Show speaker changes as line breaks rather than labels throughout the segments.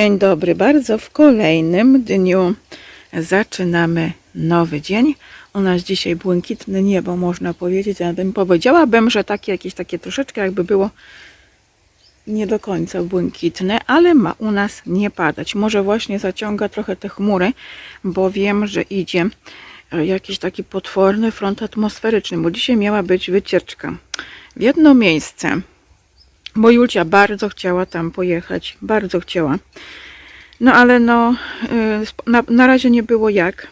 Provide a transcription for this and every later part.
Dzień dobry bardzo. W kolejnym dniu zaczynamy nowy dzień. U nas dzisiaj błękitne niebo, można powiedzieć. Ja bym powiedziałabym, że takie jakieś takie troszeczkę jakby było nie do końca błękitne, ale ma u nas nie padać. Może właśnie zaciąga trochę te chmury, bo wiem, że idzie e, jakiś taki potworny front atmosferyczny, bo dzisiaj miała być wycieczka w jedno miejsce, bo Julcia bardzo chciała tam pojechać, bardzo chciała. No ale no, y, na, na razie nie było jak.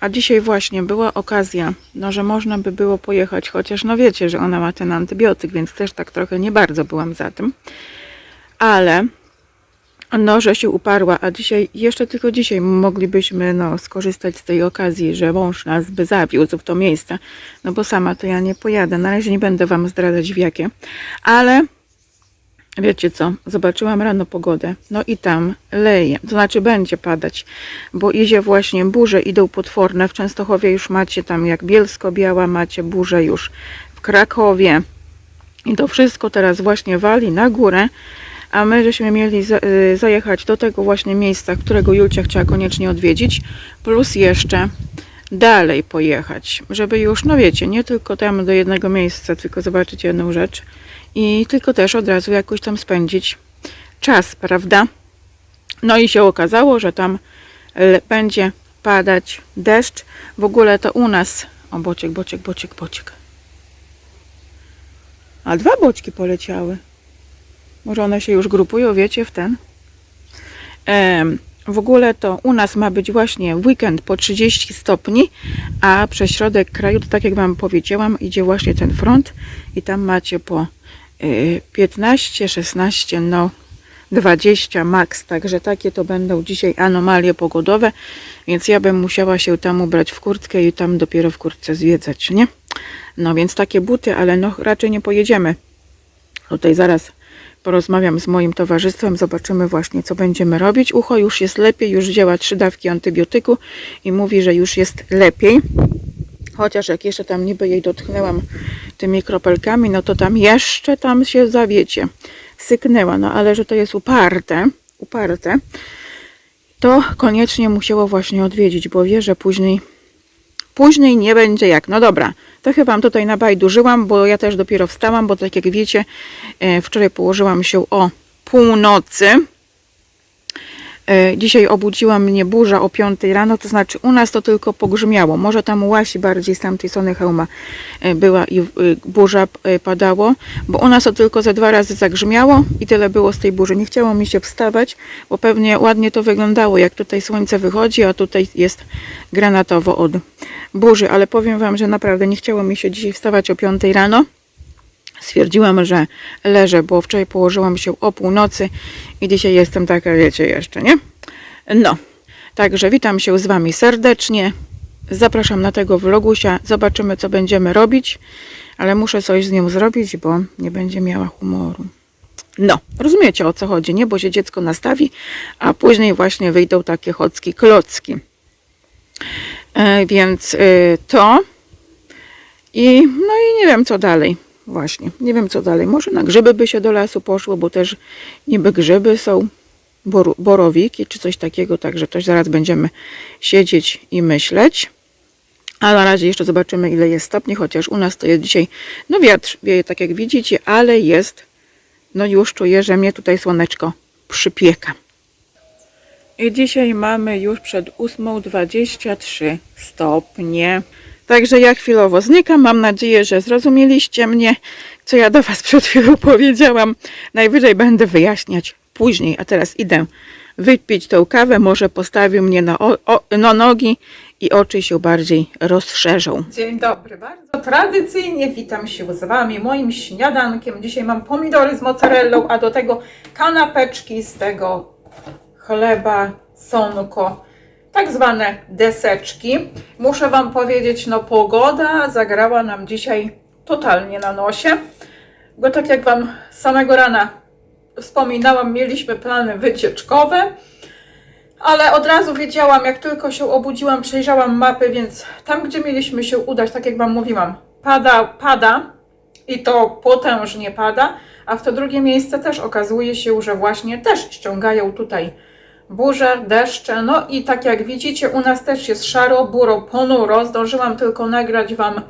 A dzisiaj właśnie była okazja, no, że można by było pojechać, chociaż no wiecie, że ona ma ten antybiotyk, więc też tak trochę nie bardzo byłam za tym. Ale no, że się uparła, a dzisiaj, jeszcze tylko dzisiaj moglibyśmy no, skorzystać z tej okazji, że mąż nas by zawiózł w to miejsce, no bo sama to ja nie pojadę. Na razie nie będę Wam zdradzać w jakie, ale Wiecie co, zobaczyłam rano pogodę, no i tam leje, to znaczy będzie padać, bo idzie właśnie burze, idą potworne, w Częstochowie już macie tam jak Bielsko-Biała, macie burze już w Krakowie. I to wszystko teraz właśnie wali na górę, a my żeśmy mieli y, zajechać do tego właśnie miejsca, którego Julcia chciała koniecznie odwiedzić, plus jeszcze dalej pojechać, żeby już, no wiecie, nie tylko tam do jednego miejsca, tylko zobaczyć jedną rzecz, i tylko też od razu jakoś tam spędzić czas, prawda? No i się okazało, że tam le- będzie padać deszcz. W ogóle to u nas. O, bociek, bociek, bociek, bociek. A dwa boczki poleciały. Może one się już grupują, wiecie, w ten. Em, w ogóle to u nas ma być właśnie weekend po 30 stopni, a przez środek kraju, to tak jak Wam powiedziałam, idzie właśnie ten front i tam macie po 15, 16, no 20 max, także takie to będą dzisiaj anomalie pogodowe, więc ja bym musiała się tam ubrać w kurtkę i tam dopiero w kurtce zwiedzać, nie? No więc takie buty, ale no raczej nie pojedziemy. Tutaj zaraz porozmawiam z moim towarzystwem, zobaczymy właśnie co będziemy robić. Ucho już jest lepiej, już działa trzy dawki antybiotyku i mówi, że już jest lepiej. Chociaż jak jeszcze tam niby jej dotknęłam tymi kropelkami, no to tam jeszcze tam się zawiecie. Syknęła, no ale że to jest uparte, uparte, to koniecznie musiało właśnie odwiedzić, bo wie, że później Później nie będzie jak. No dobra, trochę Wam tutaj nabajdużyłam, bo ja też dopiero wstałam, bo tak jak wiecie, e, wczoraj położyłam się o północy. E, Dzisiaj obudziła mnie burza o 5 rano, to znaczy u nas to tylko pogrzmiało. Może tam Łasi bardziej z tamtej strony hełma e, była i e, burza padało, bo u nas to tylko ze dwa razy zagrzmiało i tyle było z tej burzy. Nie chciało mi się wstawać, bo pewnie ładnie to wyglądało, jak tutaj słońce wychodzi, a tutaj jest granatowo od burzy, ale powiem Wam, że naprawdę nie chciało mi się dzisiaj wstawać o 5 rano. Stwierdziłam, że leżę, bo wczoraj położyłam się o północy i dzisiaj jestem taka, wiecie, jeszcze, nie? No, także witam się z Wami serdecznie. Zapraszam na tego vlogusia. Zobaczymy, co będziemy robić, ale muszę coś z nią zrobić, bo nie będzie miała humoru. No, rozumiecie o co chodzi, nie? Bo się dziecko nastawi, a później właśnie wyjdą takie chocki klocki. E, więc y, to i no i nie wiem co dalej. Właśnie, nie wiem co dalej. Może na grzyby by się do lasu poszło, bo też niby grzyby są, boru, borowiki czy coś takiego, także też zaraz będziemy siedzieć i myśleć. A na razie jeszcze zobaczymy ile jest stopni, chociaż u nas to jest dzisiaj, no wiatr wieje tak jak widzicie, ale jest, no już czuję, że mnie tutaj słoneczko przypieka. I dzisiaj mamy już przed 8.23 stopnie. Także ja chwilowo znikam. Mam nadzieję, że zrozumieliście mnie, co ja do Was przed chwilą powiedziałam. Najwyżej będę wyjaśniać później. A teraz idę wypić tą kawę. Może postawił mnie na, o, o, na nogi i oczy się bardziej rozszerzą. Dzień dobry, bardzo tradycyjnie witam się z Wami moim śniadankiem. Dzisiaj mam pomidory z mozzarellą, a do tego kanapeczki z tego chleba, sonko, tak zwane deseczki. Muszę Wam powiedzieć, no pogoda zagrała nam dzisiaj totalnie na nosie, bo tak jak Wam samego rana wspominałam, mieliśmy plany wycieczkowe, ale od razu wiedziałam, jak tylko się obudziłam, przejrzałam mapy, więc tam, gdzie mieliśmy się udać, tak jak Wam mówiłam, pada, pada i to potężnie pada, a w to drugie miejsce też okazuje się, że właśnie też ściągają tutaj
burze, deszcze. No i tak jak widzicie, u nas też jest szaro, buro, ponuro. Zdążyłam tylko nagrać Wam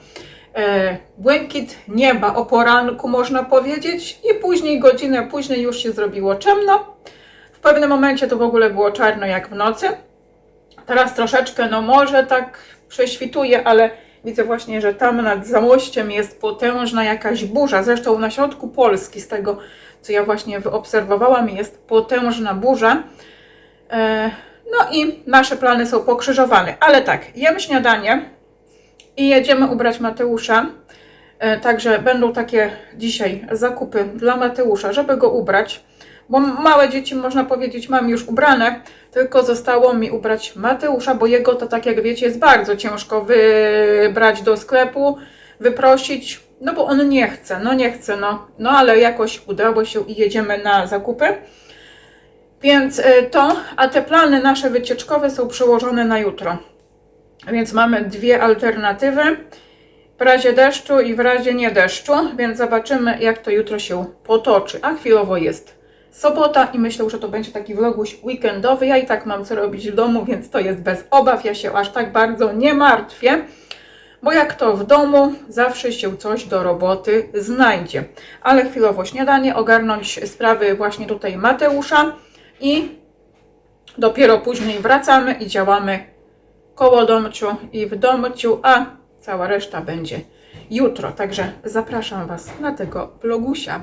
e, błękit nieba o poranku, można powiedzieć, i później, godzinę później już się zrobiło ciemno. W pewnym momencie to w ogóle było czarno jak w nocy. Teraz troszeczkę, no może tak prześwituje, ale widzę właśnie, że tam nad Zamościem jest potężna jakaś burza. Zresztą na środku Polski, z tego co ja właśnie wyobserwowałam, jest potężna burza. E, No i nasze plany są pokrzyżowane. Ale tak, jem śniadanie i jedziemy ubrać Mateusza. E, Także będą takie dzisiaj zakupy dla Mateusza, żeby go ubrać. Bo małe dzieci, można powiedzieć, mam już ubrane, tylko zostało mi ubrać Mateusza, bo jego to, tak jak wiecie, jest bardzo ciężko wybrać do sklepu, wyprosić, no bo on nie chce, no nie chce, no, no ale jakoś udało się i jedziemy na zakupy. Więc y, to, a te plany nasze wycieczkowe są przełożone na jutro. Więc mamy dwie alternatywy. W razie deszczu i w razie nie deszczu, więc zobaczymy jak to jutro się potoczy. A chwilowo jest sobota i myślę, że to będzie taki vloguś weekendowy. Ja i tak mam co robić w domu, więc to jest bez obaw. Ja się aż tak bardzo nie martwię, bo jak to w domu, zawsze się coś do roboty znajdzie. Ale chwilowo śniadanie, ogarnąć sprawy właśnie tutaj Mateusza i dopiero później wracamy i działamy koło domciu i w domciu, a cała reszta będzie jutro. Także zapraszam Was na tego vlogusia.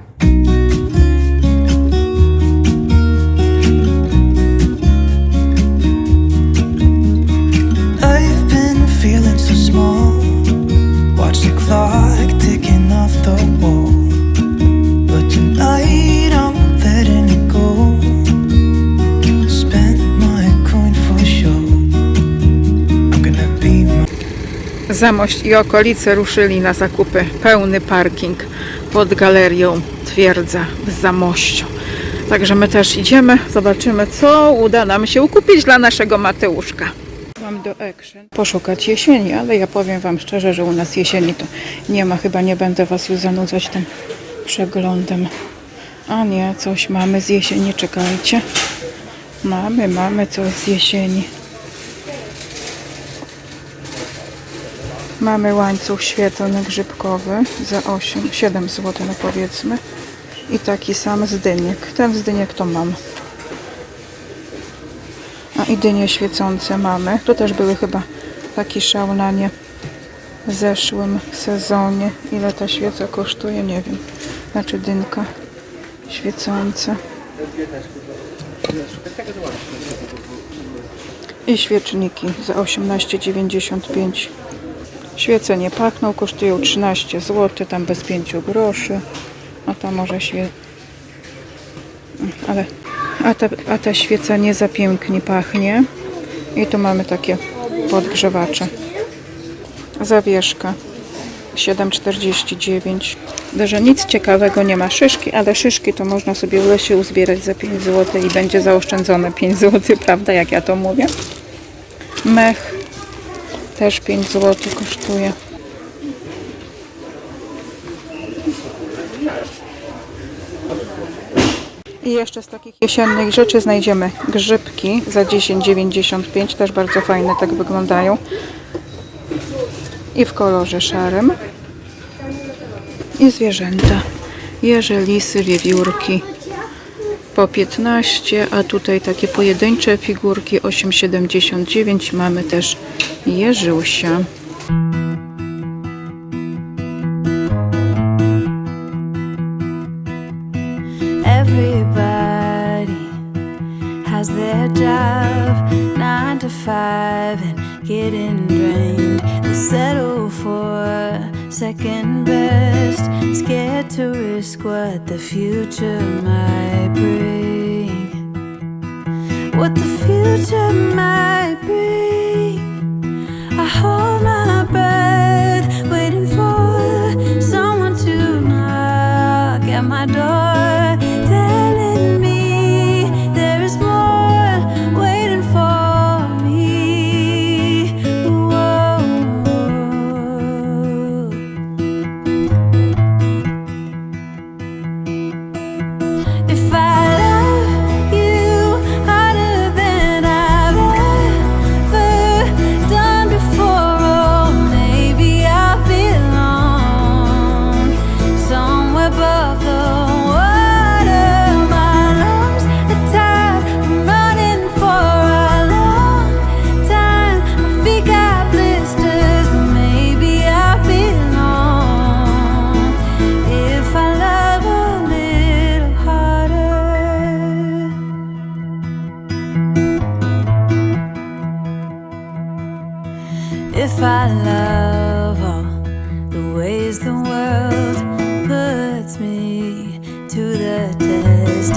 Feeling so small. Watch the clock ticking off the wall.
Zamość i okolice ruszyli na zakupy. Pełny parking pod galerią Twierdza w Zamościu. Także my też idziemy, zobaczymy co uda nam się kupić dla naszego Mateuszka. Mam do action poszukać jesieni, ale ja powiem Wam szczerze, że u nas jesieni to nie ma. Chyba nie będę Was już zanudzać tym przeglądem. A nie, coś mamy z jesieni, czekajcie. Mamy, mamy coś z jesieni. Mamy łańcuch świetlny grzybkowy za 8, 7 zł, no powiedzmy. I taki sam z dyniek. Ten z dyniek to mam. A i dynie świecące mamy. To też były chyba taki szał na nie w zeszłym sezonie. Ile ta świeca kosztuje? Nie wiem. Znaczy dynka świecąca. I świeczniki za 18,95. Świece nie pachną, kosztują 13 zł, tam bez 5 groszy. No to może świe... Ale... A ta, a ta świeca nie za pięknie pachnie. I tu mamy takie podgrzewacze. Zawieszka 7,49. Że nic ciekawego nie ma szyszki, ale szyszki to można sobie w lesie uzbierać za 5 zł i będzie zaoszczędzone 5 zł, prawda, jak ja to mówię? Mech też 5 zł kosztuje. I jeszcze z takich jesiennych rzeczy znajdziemy grzybki za 10,95. Też bardzo fajne, tak wyglądają. I w kolorze szarym. I zwierzęta. Jeże, lisy, wiewiórki po 15, a tutaj takie pojedyncze figurki 8,79. Mamy też Jeżusia.
Everybody has their job, nine to five, and getting drained. They settle for second best, scared to risk what the future might bring. What the future might bring.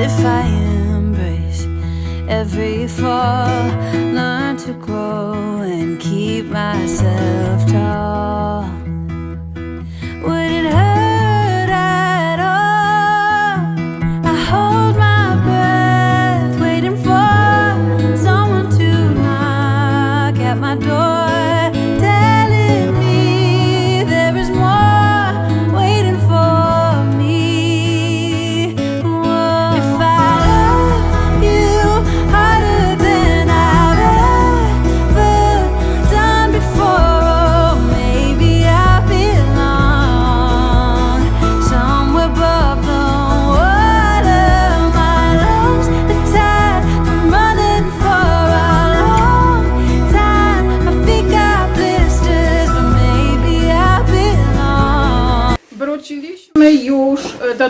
If I embrace every fall, learn to grow and keep myself tall.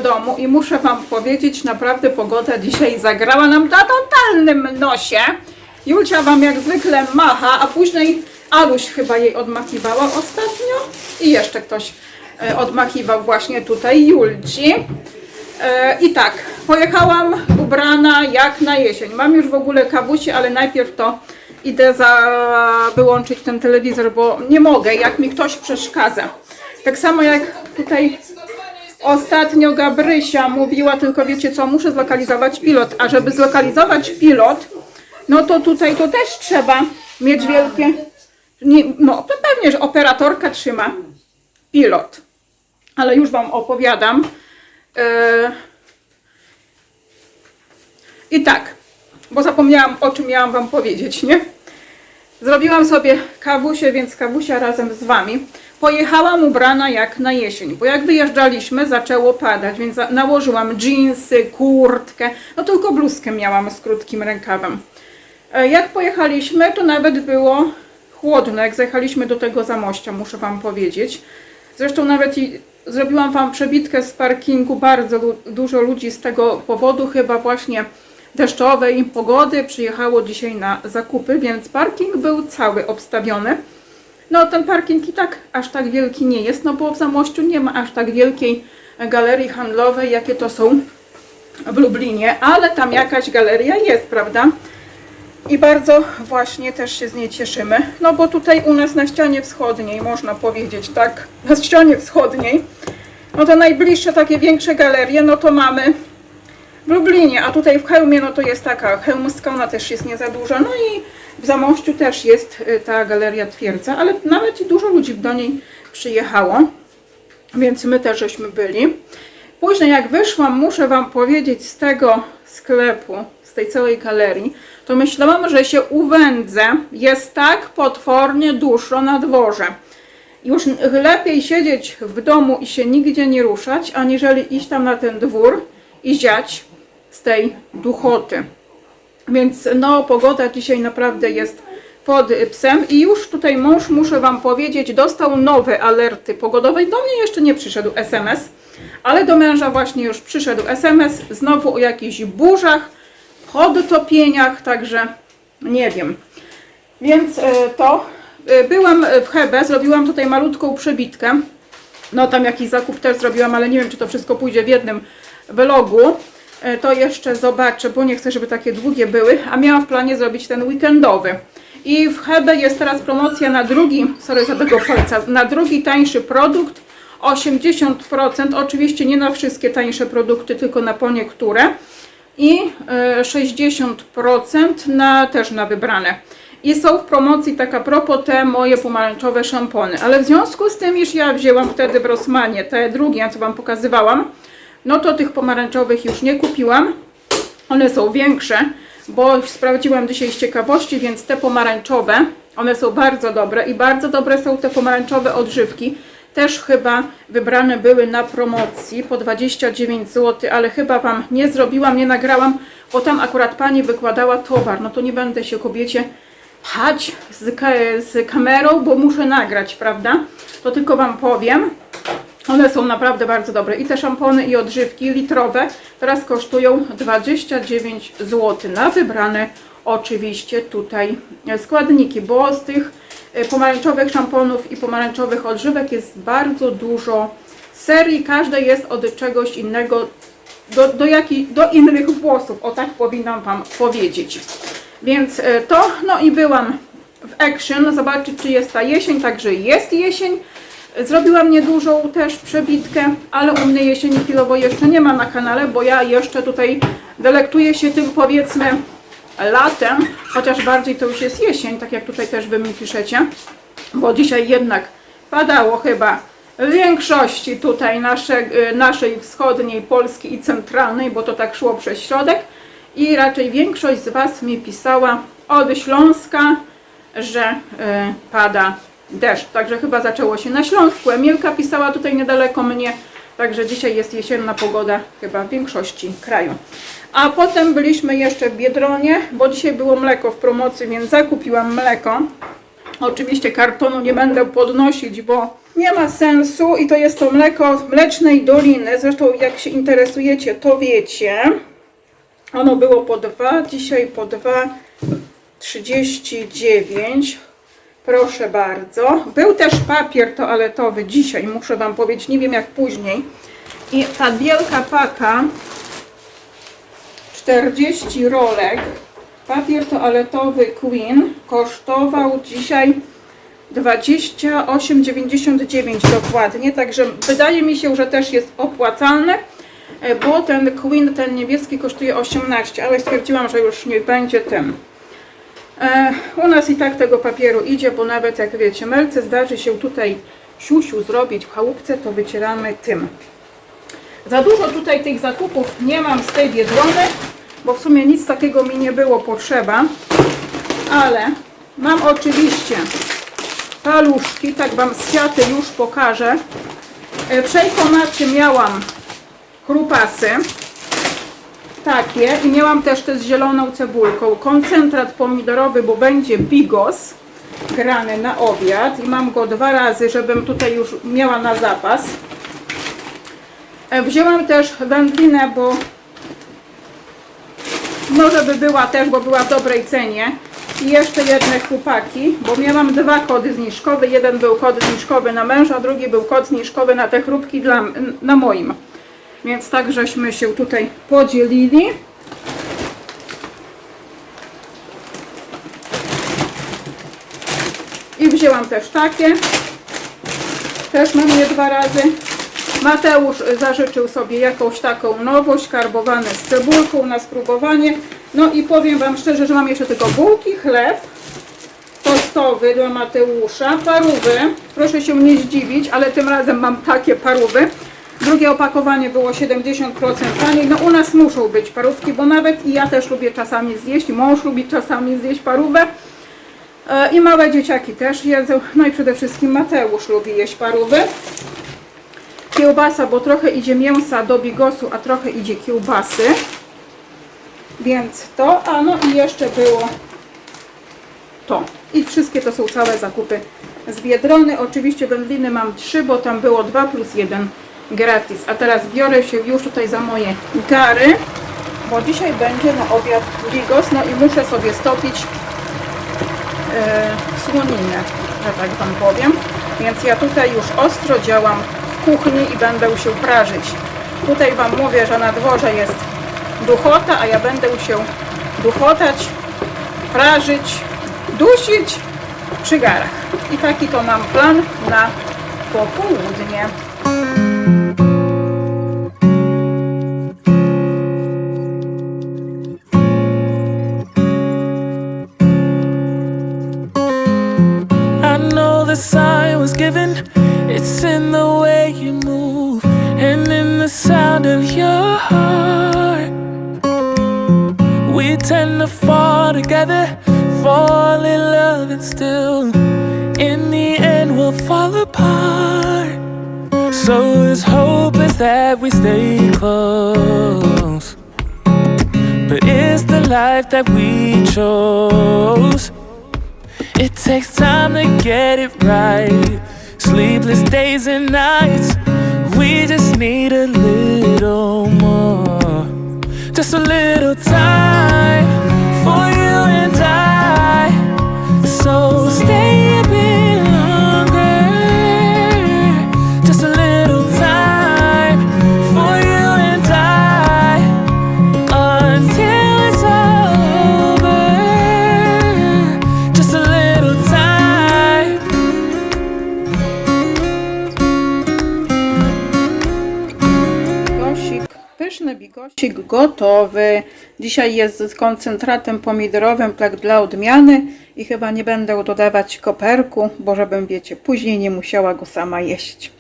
Domu i muszę Wam powiedzieć, naprawdę pogoda dzisiaj zagrała nam na totalnym nosie. Julcia Wam jak zwykle macha, a później Aluś chyba jej odmachiwała ostatnio i jeszcze ktoś e, odmachiwał właśnie tutaj Julci. E, I tak, pojechałam ubrana jak na jesień. Mam już w ogóle kawusi, ale najpierw to idę za wyłączyć ten telewizor, bo nie mogę, jak mi ktoś przeszkadza. Tak samo jak tutaj ostatnio Gabrysia mówiła, tylko wiecie co, muszę zlokalizować pilot, a żeby zlokalizować pilot, no to tutaj to też trzeba mieć wielkie, nie, no to pewnie, że operatorka trzyma pilot, ale już Wam opowiadam. E, I tak, bo zapomniałam o czym miałam Wam powiedzieć, nie? Zrobiłam sobie kawusie, więc kawusia razem z Wami. Pojechałam ubrana jak na jesień, bo jak wyjeżdżaliśmy zaczęło padać, więc nałożyłam dżinsy, kurtkę, no tylko bluzkę miałam z krótkim rękawem. E, Jak pojechaliśmy, to nawet było chłodno, jak zajechaliśmy do tego zamościa, muszę Wam powiedzieć. Zresztą nawet i zrobiłam Wam przebitkę z parkingu, bardzo dużo ludzi z tego powodu, chyba właśnie deszczowej pogody przyjechało dzisiaj na zakupy, więc parking był cały obstawiony. No ten parking i tak aż tak wielki nie jest, no bo w Zamościu nie ma aż tak wielkiej galerii handlowej, jakie to są w Lublinie, ale tam jakaś galeria jest, prawda? I bardzo właśnie też się z niej cieszymy. No bo tutaj u nas na ścianie wschodniej, można powiedzieć tak, na ścianie wschodniej, no to najbliższe takie większe galerie, no to mamy w Lublinie, a tutaj w Chełmie, no to jest taka chełmska, ona też jest nie za duża, no i w Zamościu też jest y, ta galeria Twierdza, ale nawet dużo ludzi do niej przyjechało, więc my też żeśmy byli. Później jak wyszłam, muszę Wam powiedzieć, z tego sklepu, z tej całej galerii, to myślałam, że się uwędzę. Jest tak potwornie dużo na dworze. Już lepiej siedzieć w domu i się nigdzie nie ruszać, aniżeli iść tam na ten dwór i ziać z tej duchoty. Więc no, pogoda dzisiaj naprawdę jest pod psem i już tutaj mąż, muszę Wam powiedzieć, dostał nowe alerty pogodowe. Do mnie jeszcze nie przyszedł SMS, ale do męża właśnie już przyszedł SMS, znowu o jakichś burzach, podtopieniach, także nie wiem. Więc e, to, e, byłam w Hebe, zrobiłam tutaj malutką przebitkę, no tam jakiś zakup też zrobiłam, ale nie wiem, czy to wszystko pójdzie w jednym vlogu. E, To jeszcze zobaczę, bo nie chcę, żeby takie długie były, a miałam w planie zrobić ten weekendowy. I w Hebe jest teraz promocja na drugi, sorry za tego palca, na drugi tańszy produkt 80%, oczywiście nie na wszystkie tańsze produkty, tylko na po niektóre i e, 60% na, też na wybrane. I są w promocji taka propos te moje pomarańczowe szampony. Ale w związku z tym, iż ja wzięłam wtedy w Rossmanie te drugie, co Wam pokazywałam, no to tych pomarańczowych już nie kupiłam. One są większe, bo sprawdziłam dzisiaj z ciekawości, więc te pomarańczowe, one są bardzo dobre i bardzo dobre są te pomarańczowe odżywki. Też chyba wybrane były na promocji po 29 zł, ale chyba Wam nie zrobiłam, nie nagrałam, bo tam akurat Pani wykładała towar. No to nie będę się kobiecie pchać z, z kamerą, bo muszę nagrać, prawda? To tylko Wam powiem. One są naprawdę bardzo dobre. I te szampony i odżywki litrowe teraz kosztują 29 zł na wybrane oczywiście tutaj składniki, bo z tych e, pomarańczowych szamponów i pomarańczowych odżywek jest bardzo dużo serii, każda jest od czegoś innego, do, do, jaki, do innych włosów, o tak powinnam Wam powiedzieć. Więc e, to, no i byłam w Action, zobaczyć czy jest ta jesień, także jest jesień. Zrobiłam niedużą też przebitkę, ale u mnie jesieni chwilowo jeszcze nie ma na kanale, bo ja jeszcze tutaj delektuję się tym powiedzmy latem, chociaż bardziej to już jest jesień, tak jak tutaj też Wy mi piszecie, bo dzisiaj jednak padało chyba większości tutaj nasze, y, naszej wschodniej Polski i centralnej, bo to tak szło przez środek. I raczej większość z Was mi pisała od Śląska, że y, pada deszcz. Także chyba zaczęło się na Śląsku. Emilka pisała tutaj niedaleko mnie, także dzisiaj jest jesienna pogoda chyba w większości kraju. A potem byliśmy jeszcze w Biedronie, bo dzisiaj było mleko w promocji, więc zakupiłam mleko. Oczywiście kartonu nie będę podnosić, bo nie ma sensu i to jest to mleko z Mlecznej Doliny. Zresztą jak się interesujecie, to wiecie. Ono było po 2, dzisiaj po 2,39. Proszę bardzo. Był też papier toaletowy dzisiaj, muszę Wam powiedzieć, nie wiem jak później. I ta wielka paka 40 rolek. Papier toaletowy Queen kosztował dzisiaj 28,99 dokładnie, także wydaje mi się, że też jest opłacalny, e, bo ten Queen, ten niebieski kosztuje 18, ale stwierdziłam, że już nie będzie tym. E, u nas i tak tego papieru idzie, bo nawet jak wiecie, melce zdarzy się tutaj siusiu zrobić w chałupce, to wycieramy tym. Za dużo tutaj tych zakupów nie mam z tej Biedrony, bo w sumie nic takiego mi nie było potrzeba, ale mam oczywiście paluszki, tak Wam z siaty już pokażę. E, W szejkomacie miałam krupasy, takie i miałam też te z zieloną cebulką. Koncentrat pomidorowy, bo będzie bigos grany na obiad i mam go dwa razy, żebym tutaj już miała na zapas. E, Wzięłam też wędlinę, bo może by była też, bo była w dobrej cenie. I jeszcze jedne chłopaki, bo miałam dwa kody zniżkowe. Jeden był kod zniżkowy na męża, drugi był kod zniżkowy na te chrupki dla, na moim. Więc tak żeśmy się tutaj podzielili. I wzięłam też takie. Też mam je dwa razy. Mateusz zażyczył sobie jakąś taką nowość, karbowane z cebulką na spróbowanie. No i powiem Wam szczerze, że mam jeszcze tylko bułki, chleb tostowy dla Mateusza, parówy. Proszę się nie zdziwić, ale tym razem mam takie parówy. Drugie opakowanie było 70% taniej. No u nas muszą być parówki, bo nawet i ja też lubię czasami zjeść, mąż lubi czasami zjeść parówę. E, I małe dzieciaki też jedzą. No i przede wszystkim Mateusz lubi jeść parówy. Kiełbasa, bo trochę idzie mięsa do bigosu, a trochę idzie kiełbasy. Więc to, a no i jeszcze było to. I wszystkie to są całe zakupy z Biedrony. Oczywiście wędliny mam trzy, bo tam było 2 plus 1 gratis. A teraz biorę się już tutaj za moje gary, bo dzisiaj będzie na obiad bigos, no i muszę sobie stopić e, słoninę, że tak Wam powiem. Więc ja tutaj już ostro działam w kuchni i będę się prażyć. Tutaj Wam mówię, że na dworze jest duchota, a ja będę się duchotać, prażyć, dusić przy garach. I taki to mam plan na popołudnie.
Still, in the end, we'll fall apart. So as hope is that we stay close. But is the life that we chose? It takes time to get it right. Sleepless days and nights. We just need a little more. Just a little time So
Toscik gotowy. Dzisiaj jest z koncentratem pomidorowym, tak dla odmiany i chyba nie będę dodawać koperku, bo żebym, wiecie, później nie musiała go sama jeść.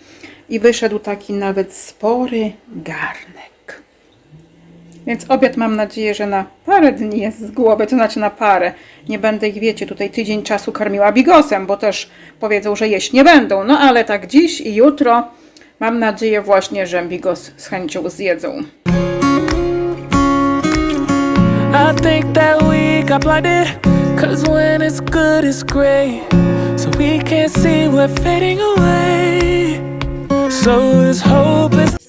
I wyszedł taki nawet spory garnek. Więc obiad mam nadzieję, że na parę dni jest z głowy, to znaczy na parę. Nie będę ich, wiecie, tutaj tydzień czasu karmiła bigosem, bo też powiedzą, że jeść nie będą. No ale tak dziś i jutro mam nadzieję właśnie, że bigos z chęcią zjedzą.
I think that we got blinded. Cause when it's good, it's great. So we can't see we're fading away. So as hope is